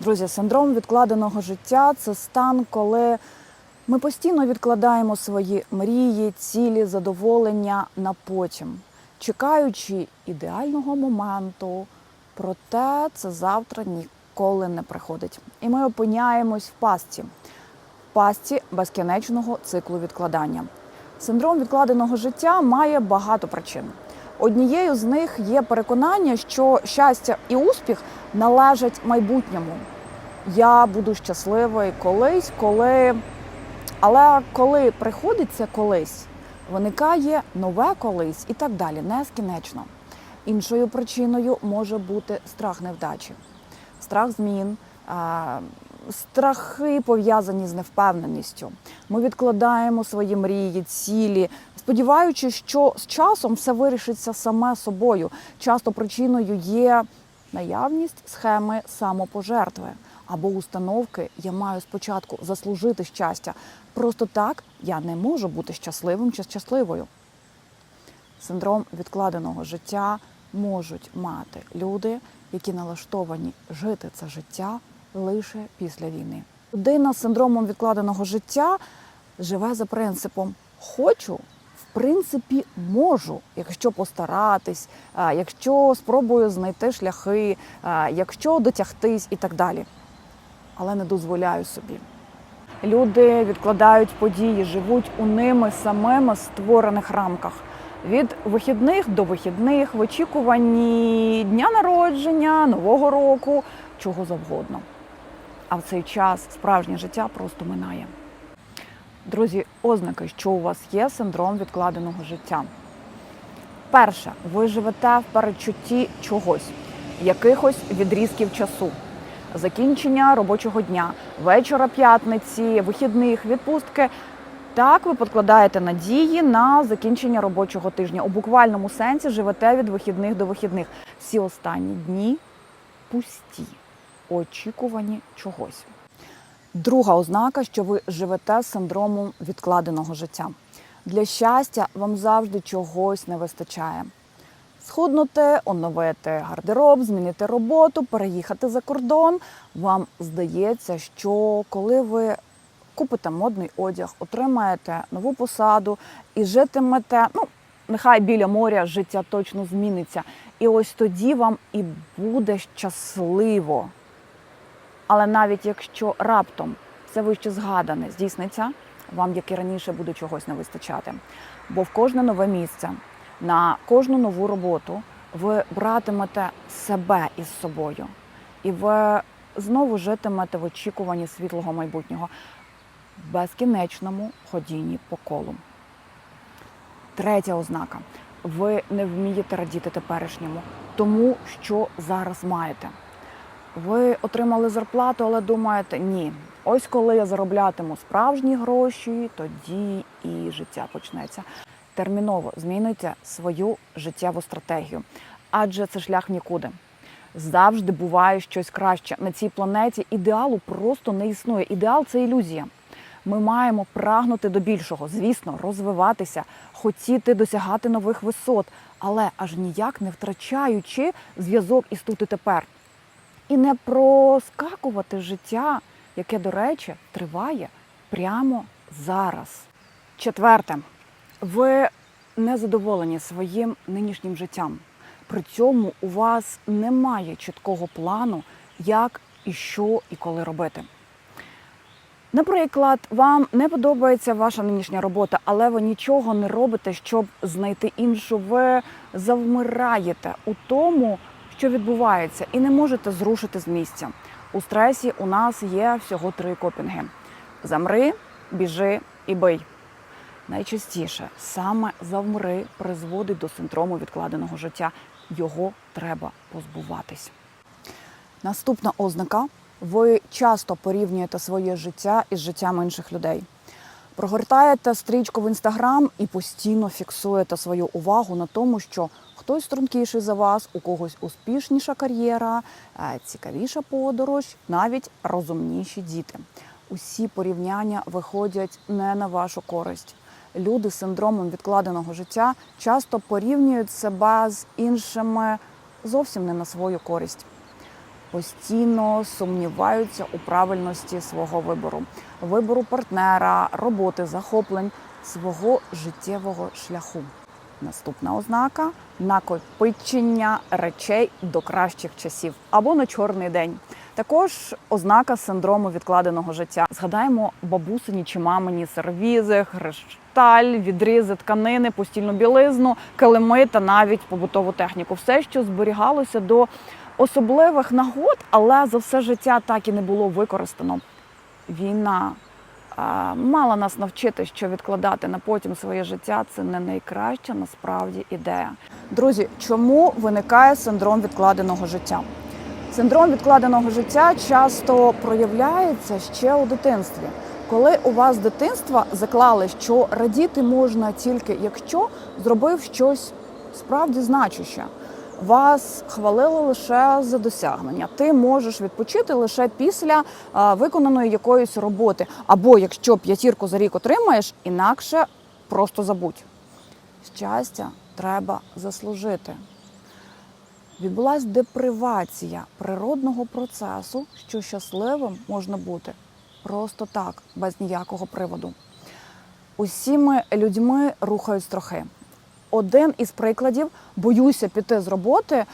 Друзі, синдром відкладеного життя це стан, коли ми постійно відкладаємо свої мрії, цілі, задоволення на потім, чекаючи ідеального моменту. Проте це завтра ніколи не приходить. І ми опиняємось в пастці, в пастці безкінечного циклу відкладання. Синдром відкладеного життя має багато причин. Однією з них є переконання, що щастя і успіх належать майбутньому. Я буду щасливий колись, коли. Але коли приходиться колись, виникає нове колись і так далі, нескінечно. Іншою причиною може бути страх невдачі, страх змін, страхи пов'язані з невпевненістю. Ми відкладаємо свої мрії, цілі, сподіваючись, що з часом все вирішиться саме собою. Часто причиною є наявність схеми самопожертви або установки Я маю спочатку заслужити щастя. Просто так я не можу бути щасливим чи щасливою. Синдром відкладеного життя можуть мати люди, які налаштовані жити це життя лише після війни. Людина з синдромом відкладеного життя живе за принципом хочу, в принципі, можу, якщо постаратись, якщо спробую знайти шляхи, якщо дотягтись і так далі. Але не дозволяю собі. Люди відкладають події, живуть у ними самими створених рамках. Від вихідних до вихідних, в очікуванні дня народження, нового року, чого завгодно. А в цей час справжнє життя просто минає. Друзі, ознаки, що у вас є синдром відкладеного життя. Перше, ви живете в передчутті чогось, якихось відрізків часу, закінчення робочого дня, вечора п'ятниці, вихідних, відпустки. Так, ви подкладаєте надії на закінчення робочого тижня. У буквальному сенсі живете від вихідних до вихідних. Всі останні дні пусті, очікувані чогось. Друга ознака, що ви живете з синдромом відкладеного життя. Для щастя вам завжди чогось не вистачає. Схуднути, оновити гардероб, змінити роботу, переїхати за кордон. Вам здається, що коли ви купите модний одяг, отримаєте нову посаду і житимете, ну нехай біля моря життя точно зміниться. І ось тоді вам і буде щасливо. Але навіть якщо раптом все вище згадане здійсниться, вам, як і раніше, буде чогось не вистачати. Бо в кожне нове місце, на кожну нову роботу ви братимете себе із собою, і ви знову житимете в очікуванні світлого майбутнього, безкінечному ходінні по колу. Третя ознака: ви не вмієте радіти теперішньому, тому що зараз маєте. Ви отримали зарплату, але думаєте, ні, ось коли я зароблятиму справжні гроші, тоді і життя почнеться. Терміново змінюйте свою життєву стратегію, адже це шлях в нікуди. Завжди буває щось краще. На цій планеті ідеалу просто не існує. Ідеал це ілюзія. Ми маємо прагнути до більшого, звісно, розвиватися, хотіти досягати нових висот, але аж ніяк не втрачаючи зв'язок із тут і тепер і не проскакувати життя, яке, до речі, триває прямо зараз. Четверте, ви не задоволені своїм нинішнім життям. При цьому у вас немає чіткого плану, як і що і коли робити. Наприклад, вам не подобається ваша нинішня робота, але ви нічого не робите, щоб знайти іншу. Ви завмираєте у тому, що відбувається, і не можете зрушити з місця. У стресі у нас є всього три копінги: замри, біжи і бий. Найчастіше саме завмри призводить до синдрому відкладеного життя. Його треба позбуватись. Наступна ознака: ви часто порівнюєте своє життя із життям інших людей. Прогортаєте стрічку в інстаграм і постійно фіксуєте свою увагу на тому, що хтось стрункіший за вас, у когось успішніша кар'єра, е, цікавіша подорож, навіть розумніші діти. Усі порівняння виходять не на вашу користь. Люди з синдромом відкладеного життя часто порівнюють себе з іншими зовсім не на свою користь. Постійно сумніваються у правильності свого вибору, вибору партнера, роботи, захоплень, свого життєвого шляху. Наступна ознака накопичення речей до кращих часів або на чорний день. Також ознака синдрому відкладеного життя. Згадаємо бабусині чи мамині сервізи, хрешталь, відрізи тканини, постільну білизну, килими та навіть побутову техніку. Все, що зберігалося до особливих нагод, але за все життя так і не було використано. Війна мала нас навчити, що відкладати на потім своє життя це не найкраща насправді ідея. Друзі, чому виникає синдром відкладеного життя? Синдром відкладеного життя часто проявляється ще у дитинстві. Коли у вас з дитинства заклали, що радіти можна тільки якщо зробив щось справді значуще. Вас хвалили лише за досягнення. Ти можеш відпочити лише після виконаної якоїсь роботи. Або якщо п'ятірку за рік отримаєш, інакше просто забудь. Щастя треба заслужити. Відбулася депривація природного процесу, що щасливим можна бути просто так, без ніякого приводу. Усіми людьми рухають страхи. Один із прикладів боюся піти з роботи,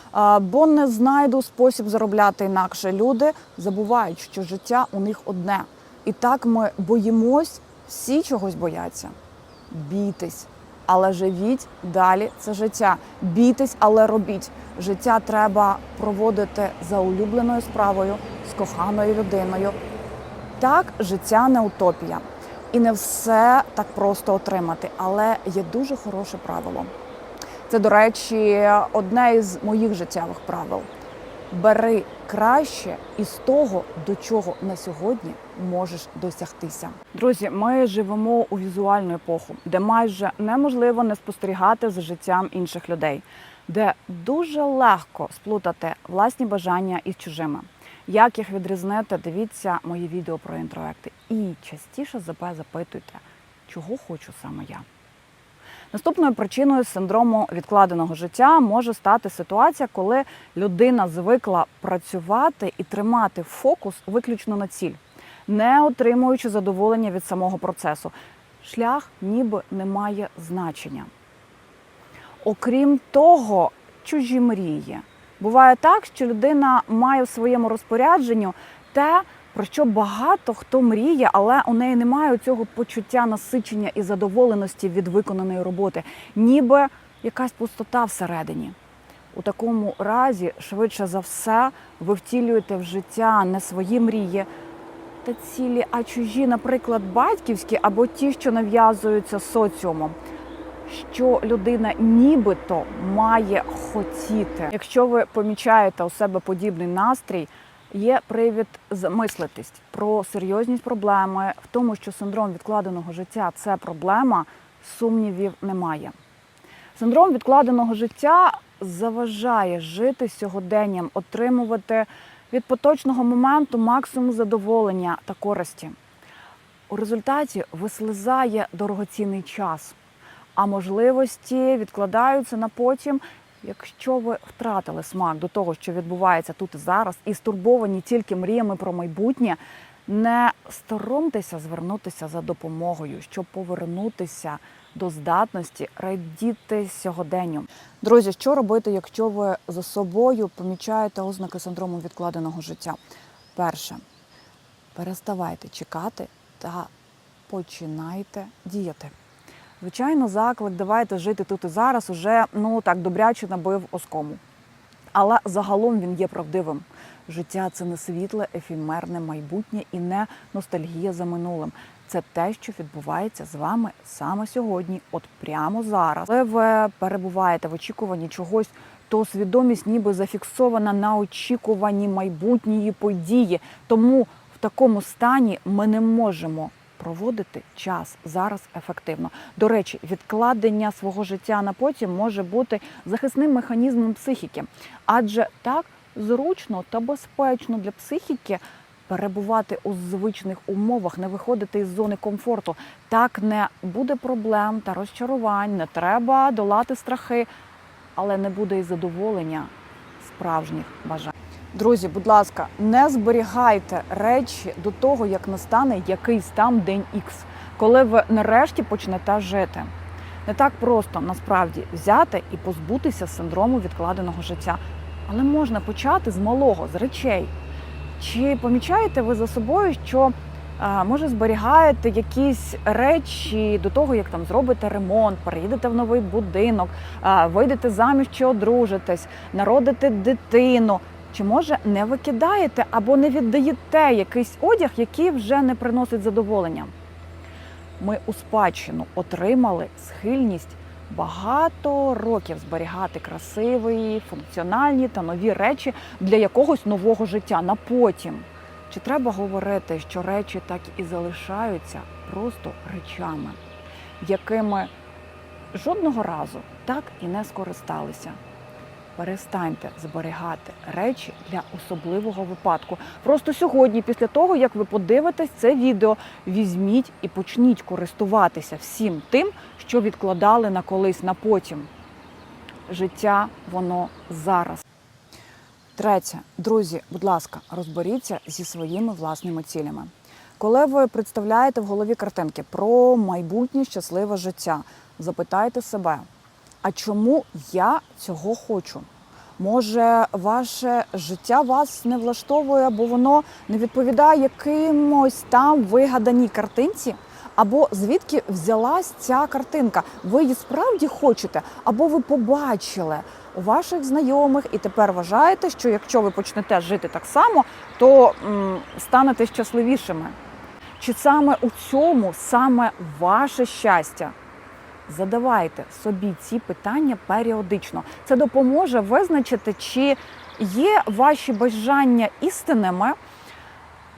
бо не знайду спосіб заробляти інакше. Люди забувають, що життя у них одне. І так ми боїмось, всі чогось бояться. Бійтесь, але живіть далі. Це життя. Бійтесь, але робіть. Життя треба проводити за улюбленою справою з коханою людиною. Так, життя не утопія. І не все так просто отримати, але є дуже хороше правило. Це, до речі, одне із моїх життєвих правил. Бери краще із того, до чого на сьогодні можеш досягтися. Друзі, ми живемо у візуальну епоху, де майже неможливо не спостерігати за життям інших людей, де дуже легко сплутати власні бажання із чужими. Як їх відрізнити, дивіться мої відео про інтроекти. І частіше себе запитуйте, чого хочу саме я. Наступною причиною синдрому відкладеного життя може стати ситуація, коли людина звикла працювати і тримати фокус виключно на ціль, не отримуючи задоволення від самого процесу. Шлях ніби не має значення. Окрім того, чужі мрії. Буває так, що людина має в своєму розпорядженні те, про що багато хто мріє, але у неї немає цього почуття насичення і задоволеності від виконаної роботи, ніби якась пустота всередині. У такому разі, швидше за все, ви втілюєте в життя не свої мрії та цілі, а чужі, наприклад, батьківські або ті, що нав'язуються соціумом що людина нібито має хотіти. Якщо ви помічаєте у себе подібний настрій, є привід замислитись про серйозність проблеми, в тому, що синдром відкладеного життя це проблема, сумнівів немає. Синдром відкладеного життя заважає жити сьогоденням, отримувати від поточного моменту максимум задоволення та користі. У результаті вислизає дорогоцінний час а можливості відкладаються на потім. Якщо ви втратили смак до того, що відбувається тут і зараз, і стурбовані тільки мріями про майбутнє, не соромтеся звернутися за допомогою, щоб повернутися до здатності радіти сьогоденню. Друзі, що робити, якщо ви за собою помічаєте ознаки синдрому відкладеного життя? Перше, переставайте чекати та починайте діяти. Звичайно, заклик давайте жити тут і зараз уже ну так добряче набив оскому. Але загалом він є правдивим. Життя це не світле, ефімерне майбутнє і не ностальгія за минулим. Це те, що відбувається з вами саме сьогодні, от прямо зараз. Коли ви перебуваєте в очікуванні чогось, то свідомість ніби зафіксована на очікуванні майбутньої події. Тому в такому стані ми не можемо проводити час зараз ефективно. До речі, відкладення свого життя на потім може бути захисним механізмом психіки, адже так зручно та безпечно для психіки. Перебувати у звичних умовах, не виходити із зони комфорту. Так не буде проблем та розчарувань, не треба долати страхи, але не буде і задоволення справжніх бажань. Друзі, будь ласка, не зберігайте речі до того, як настане якийсь там день Х, коли ви нарешті почнете жити. Не так просто насправді взяти і позбутися синдрому відкладеного життя. Але можна почати з малого, з речей. Чи помічаєте ви за собою, що може зберігаєте якісь речі до того, як там зробите ремонт, переїдете в новий будинок, а, вийдете заміж чи одружитесь, народите дитину? Чи може не викидаєте або не віддаєте якийсь одяг, який вже не приносить задоволення? Ми у спадщину отримали схильність багато років зберігати красиві, функціональні та нові речі для якогось нового життя на потім. Чи треба говорити, що речі так і залишаються просто речами, якими жодного разу так і не скористалися? Перестаньте зберігати речі для особливого випадку. Просто сьогодні, після того як ви подивитесь це відео, візьміть і почніть користуватися всім тим, що відкладали на колись на потім. Життя воно зараз. Третє, друзі, будь ласка, розберіться зі своїми власними цілями. Коли ви представляєте в голові картинки про майбутнє щасливе життя, запитайте себе, а чому я цього хочу? Може, ваше життя вас не влаштовує, або воно не відповідає якимось там вигаданій картинці? Або звідки взялась ця картинка? Ви її справді хочете, або ви побачили у ваших знайомих і тепер вважаєте, що якщо ви почнете жити так само, то м, станете щасливішими. Чи саме у цьому саме ваше щастя? Задавайте собі ці питання періодично. Це допоможе визначити, чи є ваші бажання істинними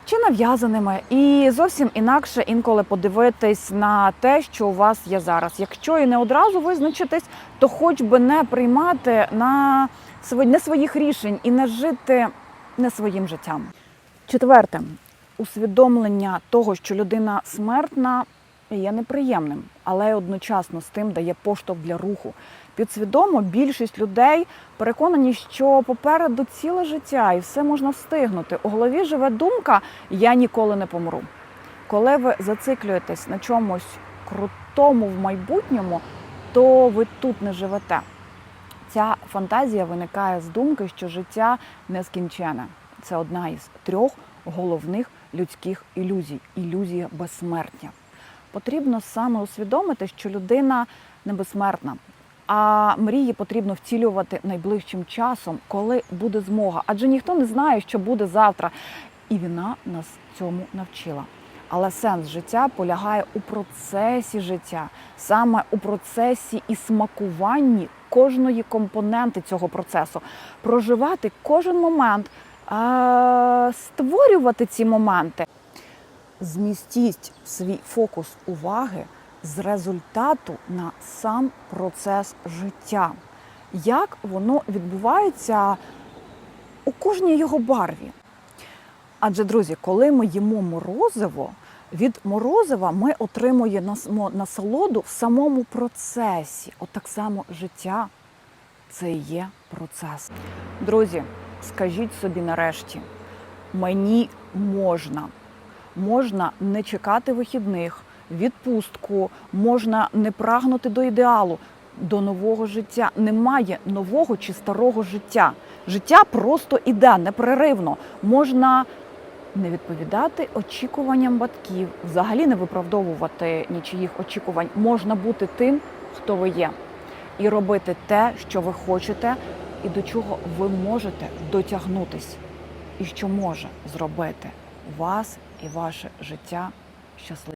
чи нав'язаними, і зовсім інакше інколи подивитись на те, що у вас є зараз. Якщо і не одразу визначитись, то хоч би не приймати на не своїх рішень і не жити не своїм життям. Четверте, усвідомлення того, що людина смертна, є неприємним, але одночасно з тим дає поштовх для руху. Підсвідомо більшість людей переконані, що попереду ціле життя і все можна встигнути. У голові живе думка Я ніколи не помру. Коли ви зациклюєтесь на чомусь крутому в майбутньому, то ви тут не живете. Ця фантазія виникає з думки, що життя нескінчене. Це одна із трьох головних людських ілюзій ілюзія безсмертя. Потрібно саме усвідомити, що людина не безсмертна, а мрії потрібно втілювати найближчим часом, коли буде змога. Адже ніхто не знає, що буде завтра. І війна нас цьому навчила. Але сенс життя полягає у процесі життя, саме у процесі і смакуванні кожної компоненти цього процесу, проживати кожен момент, створювати ці моменти. Змістіть свій фокус уваги з результату на сам процес життя. Як воно відбувається у кожній його барві. Адже, друзі, коли ми їмо морозиво, від морозива ми отримуємо насолоду в самому процесі. От так само життя це і є процес. Друзі, скажіть собі нарешті, мені можна. Можна не чекати вихідних, відпустку, можна не прагнути до ідеалу, до нового життя. Немає нового чи старого життя. Життя просто іде непреривно. Можна не відповідати очікуванням батьків, взагалі не виправдовувати нічиїх очікувань. Можна бути тим, хто ви є, і робити те, що ви хочете, і до чого ви можете дотягнутись, і що може зробити вас і ваше життя щасливим.